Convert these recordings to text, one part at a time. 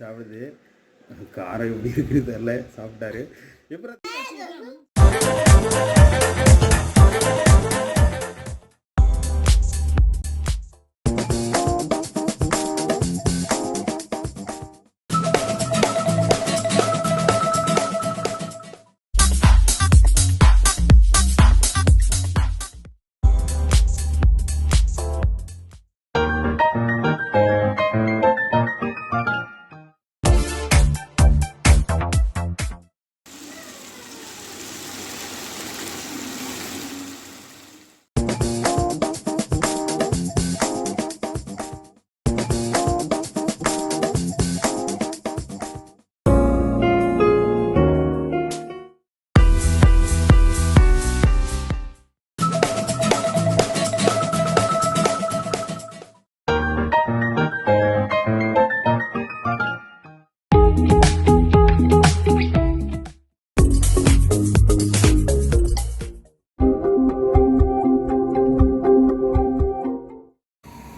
சாப்பிடுது. காரம் எப்படி இருக்குது தெரில சாப்பிட்டாரு. எப்படி?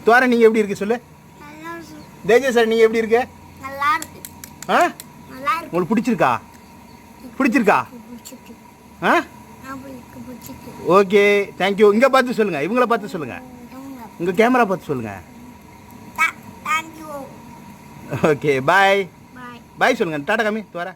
துவார நீங்கள் எப்படி இருக்கு சொல்லு. தேஜே சார் நீங்கள் எப்படி இருக்க? ஆ? உங்களுக்கு பிடிச்சிருக்கா? பிடிச்சிருக்கா? ஆ? ஓகே தேங்க்யூ இங்கே பார்த்து சொல்லுங்கள் இவங்கள பார்த்து சொல்லுங்கள் உங்கள் கேமரா பார்த்து சொல்லுங்கள் ஓகே பாய் பாய் பாய் சொல்லுங்கள் டாடா காமி துவார.